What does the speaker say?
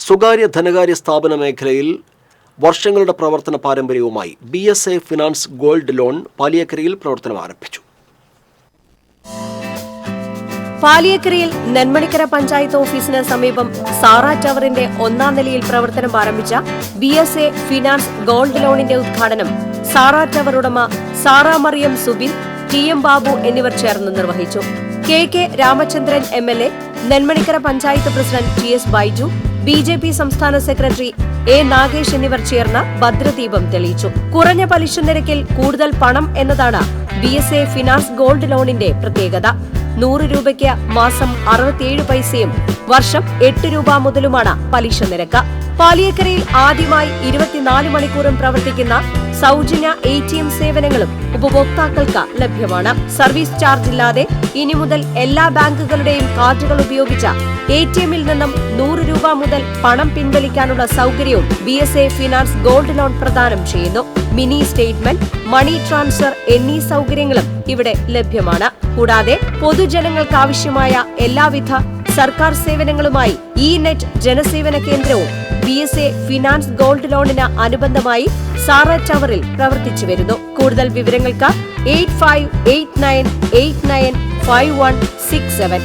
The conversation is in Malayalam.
സ്വകാര്യ ധനകാര്യ സ്ഥാപന മേഖലയിൽ വർഷങ്ങളുടെ പ്രവർത്തന പാരമ്പര്യവുമായി B S A finance gold loan പാലിയക്കരയിൽ പ്രവർത്തനം ആരംഭിച്ചു. പാലിയക്കരയിൽ നെന്മണിക്കര പഞ്ചായത്ത് ഓഫീസിന് സമീപം സാറ ടവറിന്റെ ഒന്നാം നിലയിൽ പ്രവർത്തനം ആരംഭിച്ച B S A finance gold ലോണിന്റെ ഉദ്ഘാടനം സാറ ടവർ ഉടമ സാറ മറിയം സുബിൻ ടി എം ബാബു എന്നിവർ ചേർന്ന് നിർവഹിച്ചു. K K Ramachandran M L A Nenmanikkara panchayat president T S Baiju B J P സംസ്ഥാന സെക്രട്ടറി എ നാഗേഷ് എന്നിവർ ചേർന്ന് ഭദ്രദീപം തെളിയിച്ചു. കുറഞ്ഞ പലിശ നിരക്കിൽ കൂടുതൽ പണം എന്നതാണ് B S A finance gold ലോണിന്റെ പ്രത്യേകത. നൂറ് രൂപയ്ക്ക് മാസം അറുപത്തിയേഴ് പൈസയും വർഷം എട്ട് രൂപ മുതലുമാണ് പലിശ നിരക്ക്. പാലിയക്കരയിൽ ആദ്യമായി ഇരുപത്തിനാല് മണിക്കൂറും പ്രവർത്തിക്കുന്ന സൗജന്യ എ ടി എം സേവനങ്ങളും ഉപഭോക്താക്കൾക്ക് ലഭ്യമാണ്. സർവീസ് ചാർജ് ഇല്ലാതെ ഇനി മുതൽ എല്ലാ ബാങ്കുകളുടെയും കാർഡുകൾ ഉപയോഗിച്ച എ ടി എമ്മിൽ നിന്നും നൂറ് മുതൽ പണം പിൻവലിക്കാനുള്ള സൗകര്യവും B S A finance gold loan പ്രദാനം ചെയ്യുന്നു. മിനി സ്റ്റേറ്റ്മെന്റ് മണി ട്രാൻസ്ഫർ എന്നീ സൗകര്യങ്ങളും ഇവിടെ ലഭ്യമാണ്. കൂടാതെ പൊതുജനങ്ങൾക്ക് ആവശ്യമായ എല്ലാവിധ സർക്കാർ സേവനങ്ങളുമായി ഇ നെറ്റ് ജനസേവന കേന്ദ്രവും B S A finance gold ലോണിന് അനുബന്ധമായി സാറ ടവറിൽ പ്രവർത്തിച്ചു വരുന്നു. കൂടുതൽ വിവരങ്ങൾക്ക് eight five eight nine eight nine five one six seven